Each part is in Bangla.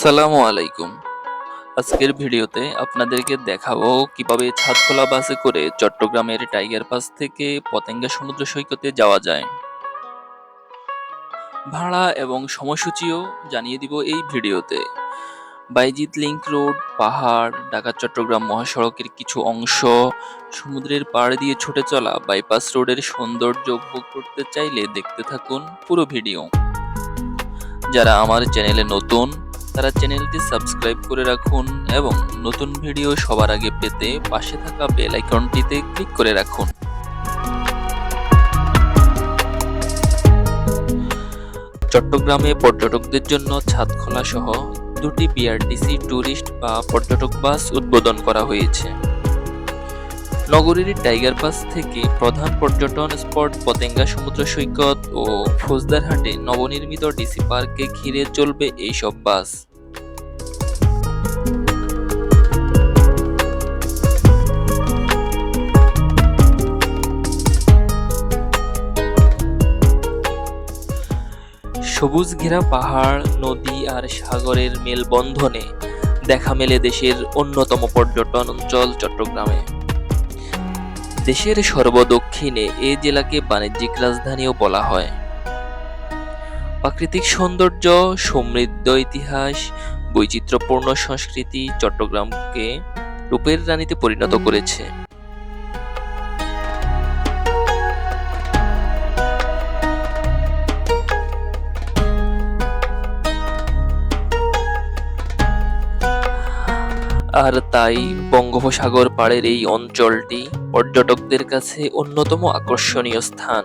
সালামু আলাইকুম। আজকের ভিডিওতে আপনাদেরকে দেখাবো কীভাবে ছাদখোলা বাসে করে চট্টগ্রামের টাইগার পাস থেকে পতেঙ্গা সমুদ্র সৈকতে যাওয়া যায়। ভাড়া এবং সময়সূচিও জানিয়ে দিব এই ভিডিওতে। বাইজিৎ লিংক রোড, পাহাড়, ঢাকা, চট্টগ্রাম মহাসড়কের কিছু অংশ, সমুদ্রের পাড় দিয়ে ছুটে চলা বাইপাস রোডের সৌন্দর্য উপভোগ করতে চাইলে দেখতে থাকুন পুরো ভিডিও। যারা আমার চ্যানেলে নতুন তারা চ্যানেলটি সাবস্ক্রাইব করে রাখুন এবং নতুন ভিডিও সবার আগে পেতে পাশে থাকা বেল আইকনটিতে ক্লিক করে রাখুন। চট্টগ্রামে পর্যটকদের জন্য ছাদখোলা সহ দুটি বিআরটিসি ট্যুরিস্ট বা পর্যটক বাস উদ্বোধন করা হয়েছে। নগরীর টাইগার পাস থেকে প্রধান পর্যটন স্পট পতেঙ্গা সমুদ্র সৈকত ও ফৌজদারহাটে নবনির্মিত ডিসি পার্কে ঘিরে চলবে এইসব বাস। সবুজ ঘেরা পাহাড়, নদী আর সাগরের মেলবন্ধনে দেখা মেলে দেশের অন্যতম পর্যটন অঞ্চল চট্টগ্রামে। দেশের সর্বদক্ষিণে এ জেলাকে বাণিজ্যিক রাজধানীও বলা হয়। প্রাকৃতিক সৌন্দর্য, সমৃদ্ধ ইতিহাস, বৈচিত্র্যপূর্ণ সংস্কৃতি চট্টগ্রামকে রূপের রানীতে পরিণত করেছে। আর তাই বঙ্গোপসাগর পাড়ের এই অঞ্চলটি পর্যটকদের কাছে অন্যতম আকর্ষণীয় স্থান।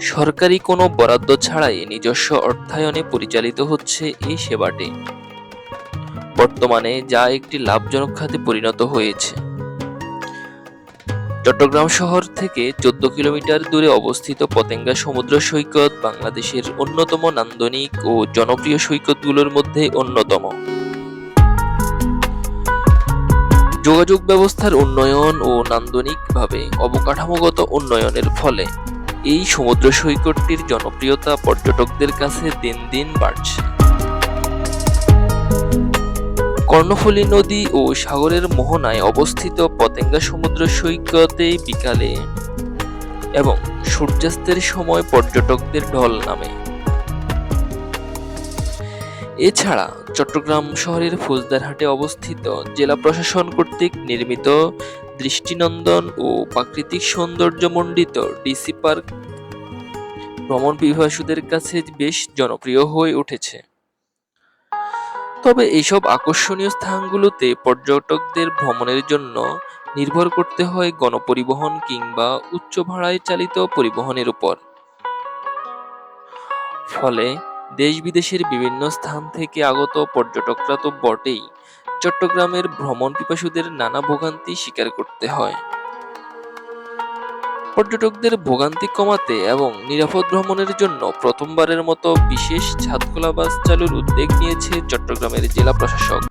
সরকারি কোনো বরাদ্দ ছাড়াই নিজস্ব অর্থায়নে পরিচালিত হচ্ছে এই সেবাটি। বর্তমানে যা একটি লাভজনক খাতে পরিণত হয়েছে। চট্টগ্রাম শহর থেকে চোদ্দ কিলোমিটার দূরে অবস্থিত পতেঙ্গা সমুদ্র সৈকত বাংলাদেশের অন্যতম নান্দনিক ও জনপ্রিয় সৈকতগুলোর মধ্যে অন্যতম। যোগাযোগ ব্যবস্থার উন্নয়ন ও নান্দনিকভাবে অবকাঠামোগত উন্নয়নের ফলে এই সমুদ্র সৈকতটির জনপ্রিয়তা পর্যটকদের কাছে দিন দিন বাড়ছে। কর্ণফুলী নদী ও সাগরের মোহনায় অবস্থিত পতেঙ্গা সমুদ্র সৈকতে বিকালে এবং সূর্যাস্তের সময় পর্যটকদের ঢল নামে। এছাড়া চট্টগ্রাম শহরের ফৌজদারহাটে অবস্থিত জেলা প্রশাসন কর্তৃক নির্মিত দৃষ্টিনন্দন ও প্রাকৃতিক সৌন্দর্যমণ্ডিত ডিসি পার্ক ভ্রমণ পিপাসুদের কাছে বেশ জনপ্রিয় হয়ে উঠেছে। তবে এইসব আকর্ষণীয় স্থানগুলোতে পর্যটকদের ভ্রমণের জন্য নির্ভর করতে হয় গণপরিবহন কিংবা উচ্চ ভাড়ায় চালিত পরিবহনের উপর। ফলে দেশ বিদেশের বিভিন্ন স্থান থেকে আগত পর্যটকরা তো বটেই। চট্টগ্রামের ভ্রমণ পিপাসুদের নানা ভোগান্তি স্বীকার করতে হয়। পর্যটকদের ভোগান্তি কমাতে এবং নিরাপদ ভ্রমণের জন্য প্রথমবারের মতো বিশেষ ছাদখোলা বাস চালুর উদ্যোগ নিয়েছে চট্টগ্রামের জেলা প্রশাসক।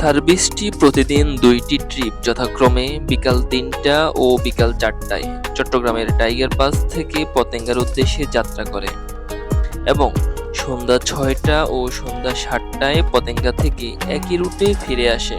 সার্ভিসটি প্রতিদিন দুইটি ট্রিপ, যথাক্রমে বিকাল তিনটা ও বিকাল চারটায়। চট্টগ্রামের টাইগার পাস থেকে পতেঙ্গার উদ্দেশ্যে যাত্রা করে এবং সন্ধ্যা ছয়টা ও সন্ধ্যা সাতটায় পতেঙ্গা থেকে একই রুটে ফিরে আসে।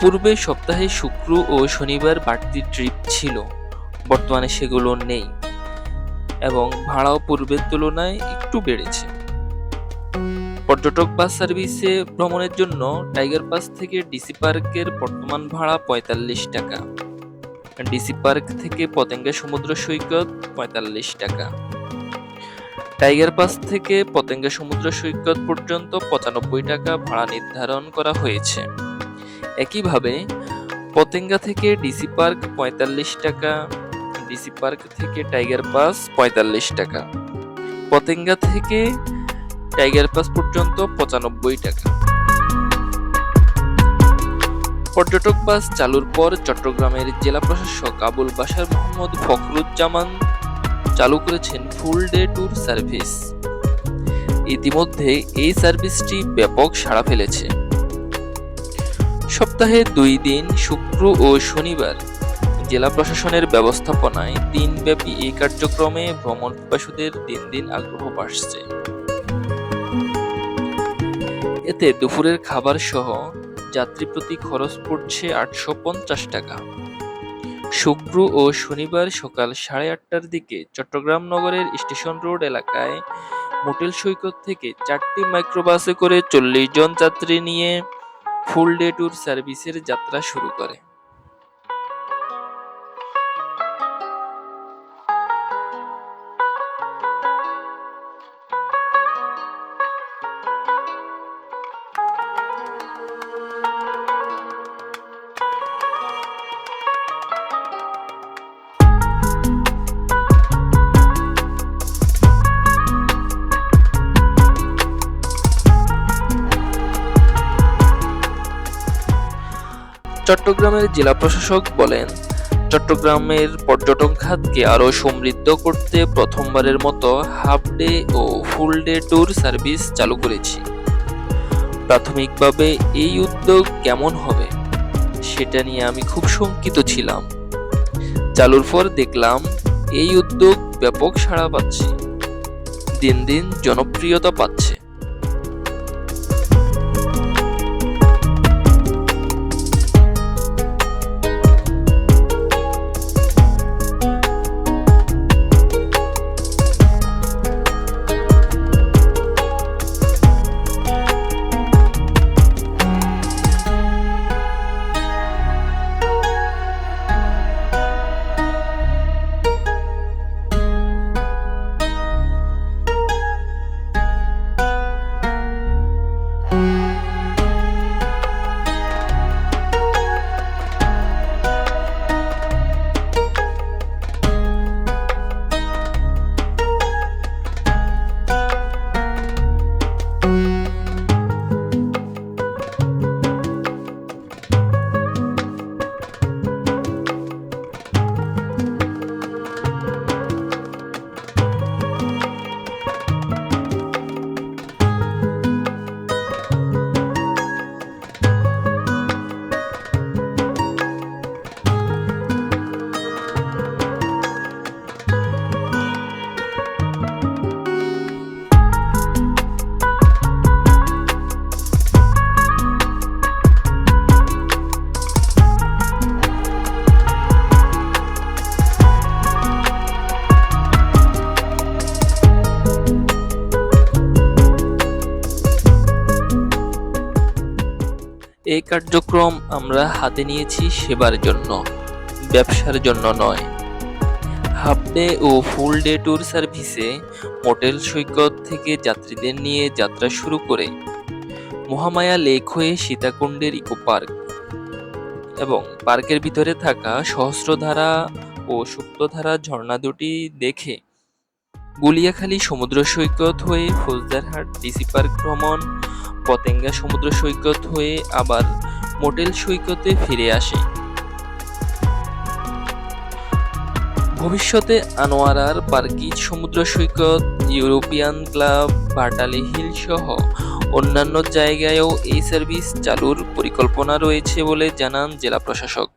পূর্বে সপ্তাহে শুক্র ও শনিবার বাড়তি ট্রিপ ছিল। বর্তমানে সেগুলো নেই এবং ভাড়াও পূর্বের তুলনায় একটু বেড়েছে। পর্যটক বাস সার্ভিসে ভ্রমণের জন্য টাইগার পাস থেকে ডিসি পার্কের বর্তমান ভাড়া পঁয়তাল্লিশ টাকা। ডিসি পার্ক থেকে পতেঙ্গা সমুদ্র সৈকত পঁয়তাল্লিশ টাকা। টাইগার পাস থেকে পতেঙ্গা সমুদ্র সৈকত পর্যন্ত পঁচানব্বই টাকা ভাড়া নির্ধারণ করা হয়েছে। একইভাবে পতেঙ্গা থেকে ডিসি পার্ক পঁয়তাল্লিশ টাকা, ডিসি পার্ক থেকে টাইগার পাস পঁয়তাল্লিশ টাকা, পতেঙ্গা থেকে টাইগার পাস পর্যন্ত পঁচানব্বই টাকা। পর্যটক বাস চালুর পর চট্টগ্রামের জেলা প্রশাসক আবুল বাশার মোহাম্মদ ফখরুজ্জামান চালু করেছেন ফুল ডে ট্যুর সার্ভিস। ইতিমধ্যে এই সার্ভিসটি ব্যাপক সাড়া ফেলেছে। সপ্তাহে দুই দিন, শুক্র ও শনিবার জেলা প্রশাসনের ব্যবস্থাপনায় দিনব্যাপী এই কার্যক্রমে ভ্রমণ পিপাসুদের দিন দিন আগ্রহ বাড়ছে। এতে দুপুরের খাবার সহ যাত্রী প্রতি খরচ পড়ছে আটশো পঞ্চাশ টাকা। শুক্র ও শনিবার সকাল সাড়ে আটটার দিকে চট্টগ্রাম নগরের স্টেশন রোড এলাকায় মোটেল সৈকত থেকে চারটি মাইক্রোবাসে করে চল্লিশ জন যাত্রী নিয়ে ফুল ডে ট্যুর সার্ভিসের যাত্রা শুরু করে। চট্টগ্রামের জেলা প্রশাসক বলেন, চট্টগ্রামের পর্যটন খাতকে আরও সমৃদ্ধ করতে প্রথমবারের মতো হাফ ডে ও ফুল ডে ট্যুর সার্ভিস চালু করেছি। প্রাথমিকভাবে এই উদ্যোগ কেমন হবে সেটা নিয়ে আমি খুব শঙ্কিত ছিলাম। চালুর পর দেখলাম এই উদ্যোগ ব্যাপক সাড়া পাচ্ছে। দিন দিন জনপ্রিয়তা পাচ্ছে। এই কার্যক্রম আমরা হাতে নিয়েছি সেবার জন্য, ব্যবসার জন্য নয়। হাফ ডে ও ফুল ডে ট্যুর সার্ভিসে মোটেল সৈকত থেকে যাত্রীদের নিয়ে যাত্রা শুরু করে মহামায়া লেক হয়ে সীতাকুণ্ডের ইকো পার্ক এবং পার্কের ভিতরে থাকা সহস্রধারা ও সুপ্তধারা ঝর্ণা দুটি দেখে গুলিয়াখালী সমুদ্র সৈকত হয়ে ফৌজদারহাট, ডিসি পার্ক ভ্রমণ, পতেঙ্গা সমুদ্র সৈকত হয়ে আবার মোটেল সৈকতে ফিরে আসে। ভবিষ্যতে আনোয়ারার পার্কিজ সমুদ্র সৈকত, ইউরোপিয়ান ক্লাব, বাটালি হিল সহ অন্যান্য জায়গায়ও এই সার্ভিস চালুর পরিকল্পনা রয়েছে বলে জানান জেলা প্রশাসক।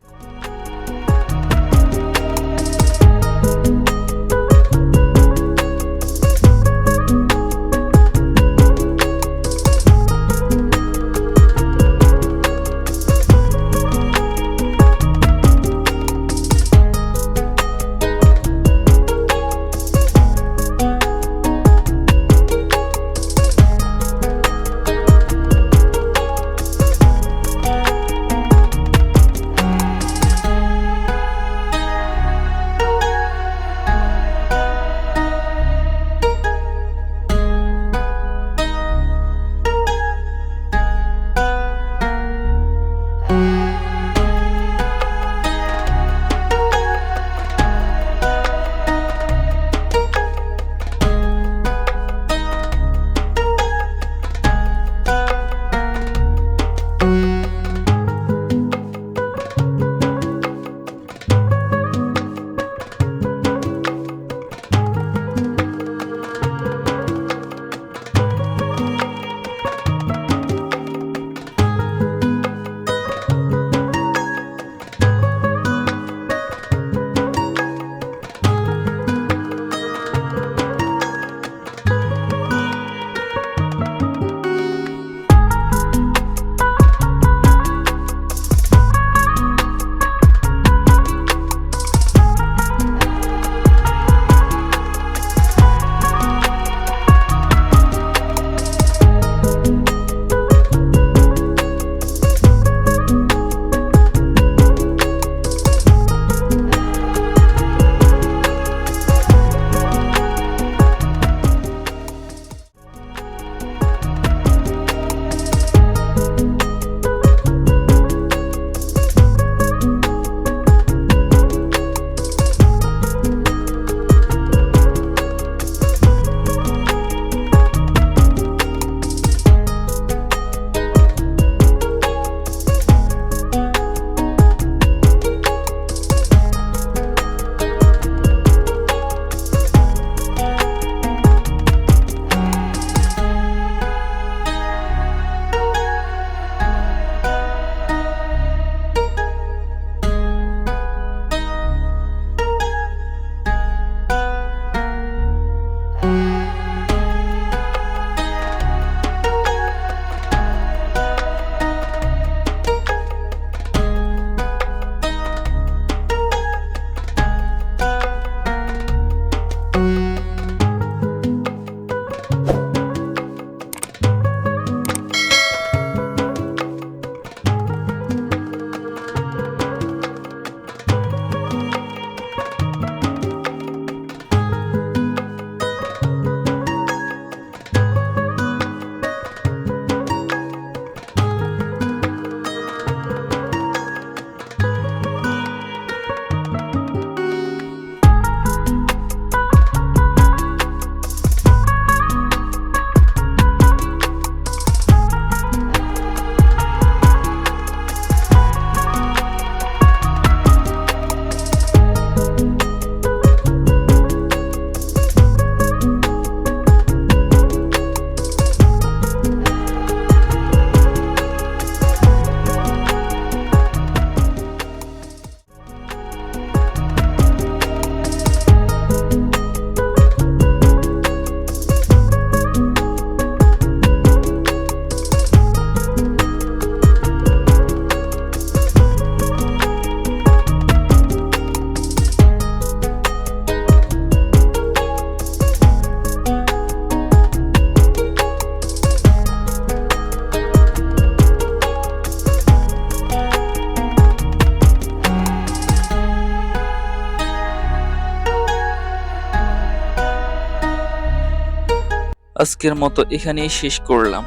আজকের মতো এখানেই শেষ করলাম।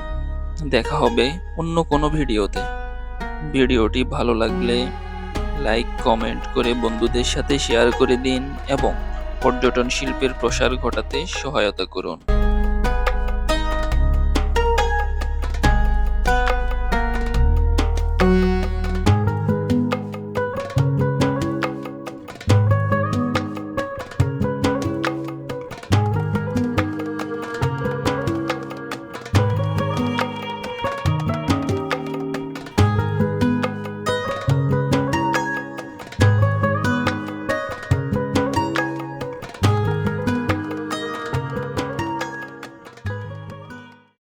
দেখা হবে অন্য কোনো ভিডিওতে। ভিডিওটি ভালো লাগলে লাইক, কমেন্ট করে বন্ধুদের সাথে শেয়ার করে দিন এবং পর্যটন শিল্পের প্রসার ঘটাতে সহায়তা করুন।